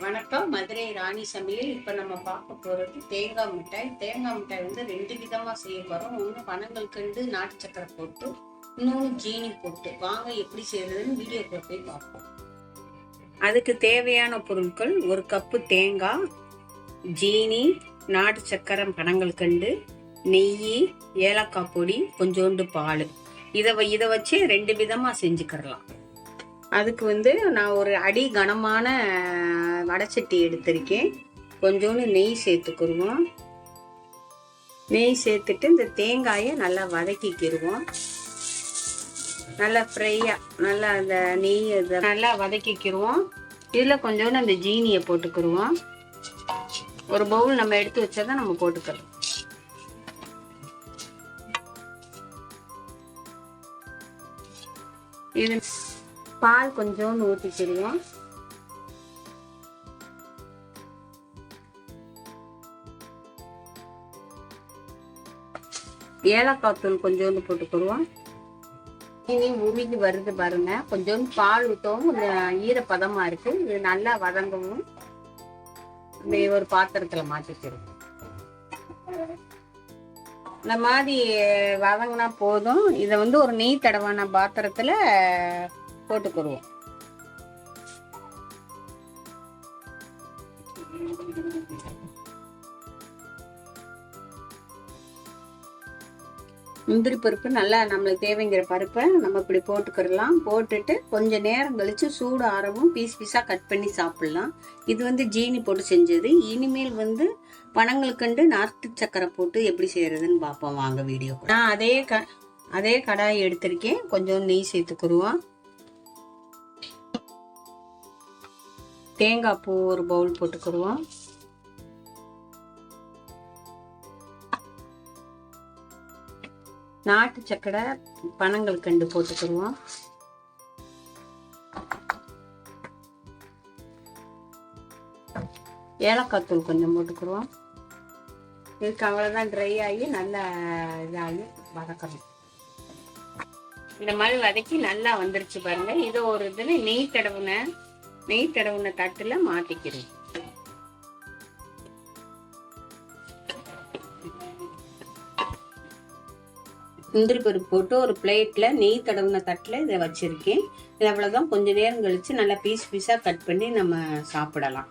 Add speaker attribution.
Speaker 1: வணக்கம். மதுரை ராணி சமையல். இப்போ நம்ம பார்க்க போகிறது தேங்காய் மிட்டாய். தேங்காய் மிட்டாய் வந்து ரெண்டு விதமாக செய்ய போகிறோம் ஒன்று பனங்கள் கண்டு நாட்டு சக்கரை போட்டு இன்னொன்று ஜீனி போட்டு. வாங்க எப்படி செய்யறதுன்னு வீடியோக்குள்ள போய் பார்ப்போம். அதுக்கு தேவையான பொருட்கள் ஒரு கப்பு தேங்காய் ஜீனி நாட்டு சக்கரை பனங்கள் கண்டு நெய் ஏலக்காய் பொடி கொஞ்சோண்டு பால். இதை வ- இதை வச்சு ரெண்டு விதமாக செஞ்சுக்கிறலாம். அதுக்கு வந்து நான் ஒரு அடி கனமான வடைச்சட்டி எடுத்திருக்கேன். கொஞ்சோண்டு நெய் சேர்த்துக்கிடுவோம் நெய் சேர்த்துட்டு இந்த தேங்காயை நல்லா வதக்கிக்கிடுவோம் நல்லா ஃப்ரையாக நல்லா அந்த நெய் இதை நல்லா வதக்கிக்கிடுவோம் இதில் கொஞ்சோண்டு அந்த ஜீனியை போட்டுக்கிடுவோம் ஒரு பவுல் நம்ம எடுத்து வச்சதை நம்ம போட்டுக்கலாம். இது பால் கொஞ்சோண்டு ஊற்றிக்கிடுவோம் ஏலக்காய் தூள் கொஞ்சோண்டு போட்டுக்கிடுவோம். இனி உருகி வருது பாருங்க. கொஞ்சோண்டு பால் ஊற்றவும் இந்த ஈரப்பதமா இருக்கு. இது நல்லா வதங்கவும். இந்த ஒரு பாத்திரத்துல மாற்றிக்கிறோம் இந்த மாதிரி வதங்கினா போதும். இதை வந்து ஒரு நெய் தடவான பாத்திரத்துல போட்டுக்கிடுவோம் முந்திரி பருப்பு நல்லா நம்மளுக்கு தேவைங்கிற பருப்பை நம்ம இப்படி போட்டுக்கிடலாம். போட்டுட்டு கொஞ்சம் நேரம் கழிச்சு சூடு ஆறவும் பீஸ் பீஸாக கட் பண்ணி சாப்பிட்லாம். இது வந்து ஜீனி போட்டு செஞ்சது. இனிமேல் வந்து பனங்களுக்கண்டு நார்த்து சக்கரை போட்டு எப்படி செய்கிறதுன்னு பார்ப்போம். வாங்க வீடியோ நான் அதே க அதே கடாயை எடுத்திருக்கேன். கொஞ்சம் நெய் சேர்த்துக்குருவோம். தேங்காய் பூ ஒரு பவுல் போட்டுக்கிடுவோம். நாட்டு சக்கரை பனங்கள் கண்டு போட்டுக்கிடுவோம். ஏலக்காய் தூள் கொஞ்சம் போட்டுக்கிடுவோம். இதுக்கு அவ்வளோதான் ட்ரை ஆகி நல்லா இதாகி வதக்கணும். இந்த மாதிரி வதக்கி நல்லா வந்துருச்சு பாருங்க. இதோ ஒரு இதில் நெய் தடவுன நெய் தடவுன தட்டில் மாட்டிக்கிறேன். முந்திரி பருப்பு போட்டு ஒரு பிளேட்டில் நெய் தடவுன தட்டில் இதை வச்சுருக்கேன். இது அவ்வளோதான் கொஞ்ச நேரம் கழித்து நல்லா பீஸ் பீஸாக கட் பண்ணி நம்ம சாப்பிடலாம்.